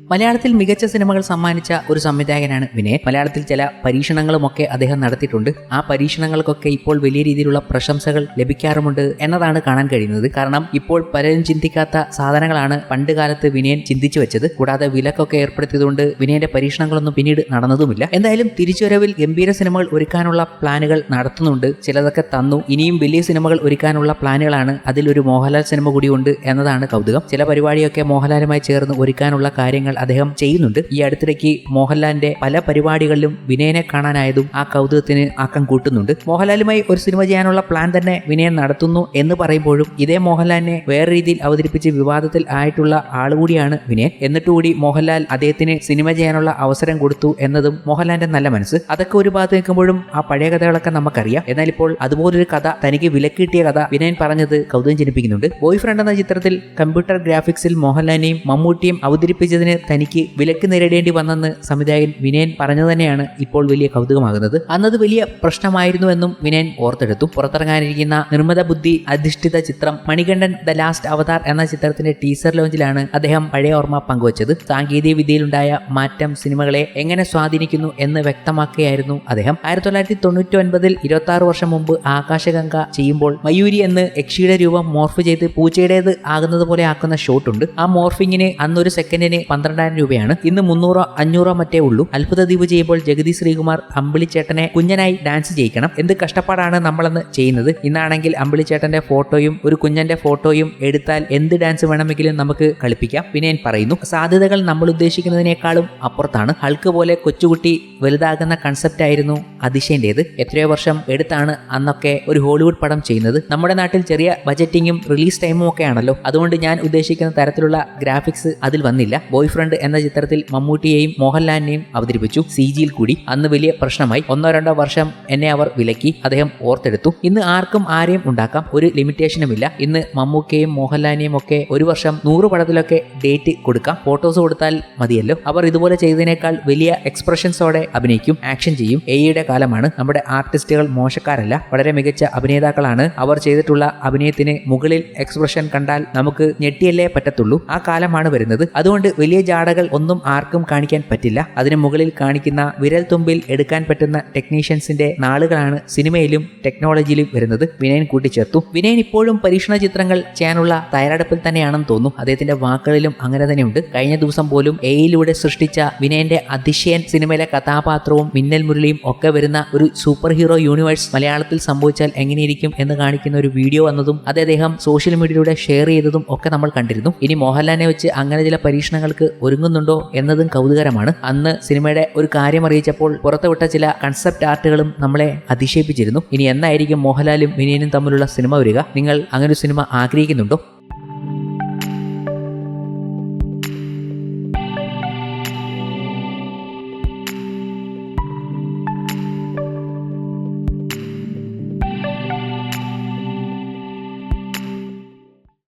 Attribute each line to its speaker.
Speaker 1: മലയാളത്തിൽ മികച്ച സിനിമകൾ സമ്മാനിച്ച ഒരു സംവിധായകനാണ് വിനയൻ മലയാളത്തിൽ ചില പരീക്ഷണങ്ങളുമൊക്കെ അദ്ദേഹം നടത്തിയിട്ടുണ്ട്. ആ പരീക്ഷണങ്ങൾക്കൊക്കെ ഇപ്പോൾ വലിയ രീതിയിലുള്ള പ്രശംസകൾ ലഭിക്കാറുമുണ്ട് എന്നതാണ് കാണാൻ കഴിയുന്നത്. കാരണം ഇപ്പോൾ പലരും ചിന്തിക്കാത്ത സാധനങ്ങളാണ് പണ്ട് കാലത്ത് വിനയൻ ചിന്തിച്ചു വെച്ചത്. കൂടാതെ വിലക്കൊക്കെ ഏർപ്പെടുത്തിയതുകൊണ്ട് വിനയന്റെ പരീക്ഷണങ്ങളൊന്നും പിന്നീട് നടന്നതുമില്ല. എന്തായാലും തിരിച്ചുവരവിൽ ഗംഭീര സിനിമകൾ ഒരുക്കാനുള്ള പ്ലാനുകൾ നടത്തുന്നുണ്ട്. ചിലതൊക്കെ തന്നു. ഇനിയും വലിയ സിനിമകൾ ഒരുക്കാനുള്ള പ്ലാനുകളാണ് അതിലൊരു മോഹൻലാൽ സിനിമ കൂടിയുണ്ട് എന്നതാണ് കൗതുകം. ചില പരിപാടിയൊക്കെ മോഹൻലാലുമായി ചേർന്ന് ഒരുക്കാനുള്ള കാര്യങ്ങൾ അദ്ദേഹം ചെയ്യുന്നുണ്ട്. ഈ അടുത്തിടയ്ക്ക് മോഹൻലാലിന്റെ പല പരിപാടികളിലും വിനയനെ കാണാനായതും ആ കൗതുകത്തിന് ആക്കം കൂട്ടുന്നുണ്ട്. മോഹൻലാലുമായി ഒരു സിനിമ ചെയ്യാനുള്ള പ്ലാൻ തന്നെ വിനയൻ നടത്തുന്നു എന്ന് പറയുമ്പോഴും ഇതേ മോഹൻലാലിനെ വേറെ രീതിയിൽ അവതരിപ്പിച്ച് വിവാദത്തിൽ ആയിട്ടുള്ള ആളുകൂടിയാണ് വിനയൻ. എന്നിട്ടുകൂടി മോഹൻലാൽ അദ്ദേഹത്തിന് സിനിമ ചെയ്യാനുള്ള അവസരം കൊടുത്തു എന്നതും മോഹൻലാലിന്റെ നല്ല മനസ്സ്. അതൊക്കെ ഒരു ഭാഗത്ത് നിൽക്കുമ്പോഴും ആ പഴയ കഥകളൊക്കെ നമുക്കറിയാം. എന്നാൽ ഇപ്പോൾ അതുപോലൊരു കഥ തനിക്ക് വിലക്കിട്ടിയ കഥ വിനയൻ പറഞ്ഞത് കൗതുകം ജനിപ്പിക്കുന്നുണ്ട്. ബോയ് ഫ്രണ്ട് എന്ന ചിത്രത്തിൽ കമ്പ്യൂട്ടർ ഗ്രാഫിക്സിൽ മോഹൻലാലിനെയും മമ്മൂട്ടിയും അവതരിപ്പിച്ചതിന് തനിക്ക് വിലക്ക് നേരിടേണ്ടി വന്നെന്ന് സംവിധായകൻ വിനയൻ പറഞ്ഞു തന്നെയാണ് ഇപ്പോൾ വലിയ കൗതുകമാകുന്നത്. അന്നത് വലിയ പ്രശ്നമായിരുന്നുവെന്നും വിനയൻ ഓർത്തെടുത്തു. പുറത്തിറങ്ങാനിരിക്കുന്ന നിർമ്മിത ബുദ്ധി അധിഷ്ഠിത ചിത്രം മണികണ്ഠൻ ദ ലാസ്റ്റ് അവതാർ എന്ന ചിത്രത്തിന്റെ ടീസർ ലോഞ്ചിലാണ് അദ്ദേഹം പഴയ ഓർമ്മ പങ്കുവച്ചത്. സാങ്കേതിക വിദ്യയിലുണ്ടായ മാറ്റം സിനിമകളെ എങ്ങനെ സ്വാധീനിക്കുന്നു എന്ന് വ്യക്തമാക്കുകയായിരുന്നു അദ്ദേഹം. ആയിരത്തി തൊള്ളായിരത്തി തൊണ്ണൂറ്റി ഒൻപതിൽ ഇരുപത്തി ആറ് വർഷം മുമ്പ് ആകാശഗംഗ ചെയ്യുമ്പോൾ മയൂരി എന്ന് യക്ഷിയുടെ രൂപം മോർഫ് ചെയ്ത് പൂച്ചയുടേത് ആകുന്നത് പോലെ ആക്കുന്ന ഷോട്ടുണ്ട്. ആ മോർഫിങ്ങിന് അന്നൊരു സെക്കൻഡിന് പന്ത്രണ്ടായിരം രൂപയാണ്. ഇന്ന് മുന്നൂറോ അഞ്ഞൂറോ മറ്റേ ഉള്ളൂ. അത്ഭുത ദ്വീപ് ചെയ്യുമ്പോൾ ജഗതി ശ്രീകുമാർ അമ്പിളിച്ചേട്ടനെ കുഞ്ഞനായി ഡാൻസ് ചെയ്യിക്കണം. എന്ത് കഷ്ടപ്പാടാണ് നമ്മളന്ന് ചെയ്യുന്നത്? ഇന്നാണെങ്കിൽ അമ്പിളിച്ചേട്ടന്റെ ഫോട്ടോയും ഒരു കുഞ്ഞന്റെ ഫോട്ടോയും എടുത്താൽ എന്ത് ഡാൻസ് വേണമെങ്കിലും നമുക്ക് കളിപ്പിക്കാം. പിന്നെ ഞാൻ പറയുന്നു സാധ്യതകൾ നമ്മൾ ഉദ്ദേശിക്കുന്നതിനേക്കാളും അപ്പുറത്താണ്. ഹൾക്ക് പോലെ കൊച്ചുകുട്ടി വലുതാകുന്ന കൺസെപ്റ്റ് ആയിരുന്നു അതിശയന്റേത് എത്രയോ വർഷം എടുത്താണ് അന്നൊക്കെ ഒരു ഹോളിവുഡ് പടം ചെയ്യുന്നത്. നമ്മുടെ നാട്ടിൽ ചെറിയ ബജറ്റിങ്ങും റിലീസ് ടൈമും ഒക്കെ ആണല്ലോ അതുകൊണ്ട് ഞാൻ ഉദ്ദേശിക്കുന്ന തരത്തിലുള്ള ഗ്രാഫിക്സ് അതിൽ വന്നില്ല. ബോയ് ഫ്രണ്ട് എന്ന ചിത്രത്തിൽ മമ്മൂട്ടിയെയും മോഹൻലാലിനെയും അവതരിപ്പിച്ചു. സി ജിയിൽ കൂടി അന്ന് വലിയ പ്രശ്നമായി ഒന്നോ രണ്ടോ വർഷം എന്നെ അവർ വിലക്കി അദ്ദേഹം ഓർത്തെടുത്തു. ഇന്ന് ആർക്കും ആരെയും ഉണ്ടാക്കാം ഒരു ലിമിറ്റേഷനുമില്ല. ഇന്ന് മമ്മൂക്കയും മോഹൻലാലിനെയും ഒക്കെ ഒരു വർഷം നൂറ് പടത്തിലൊക്കെ ഡേറ്റ് കൊടുക്കാം. ഫോട്ടോസ് കൊടുത്താൽ മതിയല്ലോ. അവർ ഇതുപോലെ ചെയ്തതിനേക്കാൾ വലിയ എക്സ്പ്രഷൻസോടെ അഭിനയിക്കും ആക്ഷൻ ചെയ്യും. എയുടെ കാലമാണ്. നമ്മുടെ ആർട്ടിസ്റ്റുകൾ മോശക്കാരല്ല. വളരെ മികച്ച അഭിനേതാക്കളാണ്. അവർ ചെയ്തിട്ടുള്ള അഭിനയത്തിന് മുകളിൽ എക്സ്പ്രഷൻ കണ്ടാൽ നമുക്ക് ഞെട്ടിയല്ലേ പറ്റത്തുള്ളൂ. ആ കാലമാണ് വരുന്നത്. അതുകൊണ്ട് വലിയ ജാടകൾ ഒന്നും ആർക്കും കാണിക്കാൻ പറ്റില്ല. അതിന് മുകളിൽ കാണിക്കുന്ന വിരൽ തുമ്പിൽ എടുക്കാൻ പറ്റുന്ന ടെക്നീഷ്യൻസിന്റെ നാളുകളാണ് സിനിമയിലും ടെക്നോളജിയിലും വരുന്നത്. വിനയൻ കൂട്ടിച്ചേർത്തു. വിനയൻ ഇപ്പോഴും പരീക്ഷണ ചിത്രങ്ങൾ ചെയ്യാനുള്ള തയ്യാറെടുപ്പിൽ തന്നെയാണെന്ന് തോന്നും അദ്ദേഹത്തിന്റെ വാക്കുകളിലും അങ്ങനെ തന്നെയുണ്ട്. കഴിഞ്ഞ ദിവസം പോലും എയിലൂടെ സൃഷ്ടിച്ച വിനയന്റെ അതിശയൻ സിനിമയിലെ കഥാപാത്രവും മിന്നൽ മുരളിയും ഒക്കെ വരുന്ന ഒരു സൂപ്പർ ഹീറോ യൂണിവേഴ്സ് മലയാളത്തിൽ സംഭവിച്ചാൽ എങ്ങനെയിരിക്കും എന്ന് കാണിക്കുന്ന ഒരു വീഡിയോ വന്നതും അത് അദ്ദേഹം സോഷ്യൽ മീഡിയയിലൂടെ ഷെയർ ചെയ്തതും ഒക്കെ നമ്മൾ കണ്ടിരുന്നു. ഇനി മോഹൻലാലിനെ വെച്ച് അങ്ങനെ ചില പരീക്ഷണങ്ങൾക്ക് ഒരുങ്ങുന്നുണ്ടോ എന്നതും കൗതുകരമാണ്. അന്ന് സിനിമയുടെ ഒരു കാര്യം അറിയിച്ചപ്പോൾ പുറത്തുവിട്ട ചില കൺസെപ്റ്റ് ആർട്ടുകളും നമ്മളെ അതിശയിപ്പിച്ചിരുന്നു. ഇനി എന്നായിരിക്കും മോഹൻലാലും വിനയനും തമ്മിലുള്ള സിനിമ വരിക? നിങ്ങൾ അങ്ങനൊരു സിനിമ ആഗ്രഹിക്കുന്നുണ്ടോ?